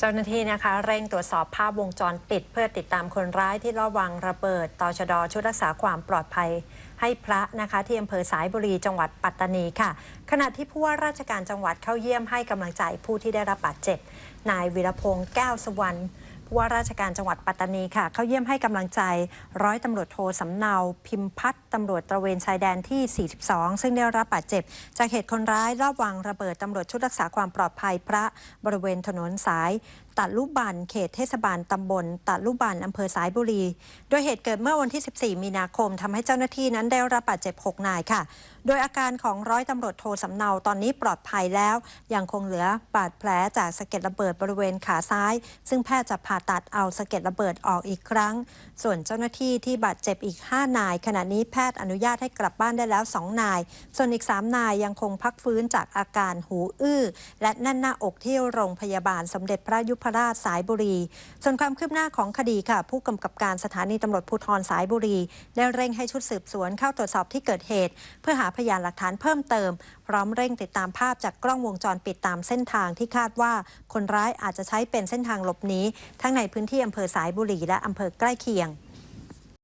เจ้าหน้าที่นะคะเร่งตรวจสอบภาพวงจรปิด เพื่อติดตามคนร้ายที่ลอบวางระเบิดตชดชุดรักษาความปลอดภัย ให้พระนะคะที่อำเภอสายบุรีจังหวัดปัตตานีค่ะ ขณะที่ผู้ว่าราชการจังหวัดเข้าเยี่ยมให้กำลังใจผู้ที่ได้รับบาดเจ็บ นายวีรพงศ์แก้วสวรรณ ผู้ว่าราชการจังหวัดปัตตานีค่ะ เข้าเยี่ยมให้กำลังใจร้อยตำรวจโทสำเนา พิมพัฒน์ตำรวจตระเวนชายแดนที่ 42 ซึ่งได้รับบาดเจ็บ จากเหตุคนร้ายรอบวางระเบิดตำรวจชุดรักษาความปลอดภัยพระบริเวณถนนสาย ตัดลุบันเขตเทศบาลตำบลตัดลุบันอำเภอสายบุรี โดยเหตุเกิดเมื่อวันที่ 14 มีนาคมทำให้เจ้าหน้าที่นั้นได้รับบาดเจ็บ 6 นายค่ะ โดยอาการของร้อยตำรวจโทสำเนาตอนนี้ปลอดภัยแล้ว ยังคงเหลือบาดแผลจากสะเก็ดระเบิดบริเวณขาซ้าย ซึ่งแพทย์จะผ่าตัดเอาสะเก็ดระเบิดออกอีกครั้ง ส่วนเจ้าหน้าที่ที่บาดเจ็บอีก 5 นาย ขณะนี้แพทย์อนุญาตให้กลับบ้านได้แล้ว 2 นาย ส่วนอีก 3 นายยังคงพักฟื้นจากอาการหูอื้อและแน่นหน้าอกที่โรงพยาบาลสมเด็จพระยุพราชสายบุรี ส่วนความคืบหน้าของคดีค่ะ ผู้กำกับการสถานีตำรวจภูธรสายบุรี ได้เร่งให้ชุดสืบสวนเข้าตรวจสอบที่เกิดเหตุ เพื่อหาพยานหลักฐานเพิ่มเติม พร้อมเร่งติดตามภาพจากกล้องวงจรปิดตามเส้นทางที่คาดว่าคนร้ายอาจจะใช้เป็นเส้นทางหลบหนีทั้งในพื้นที่อำเภอสายบุรีและอำเภอใกล้เคียง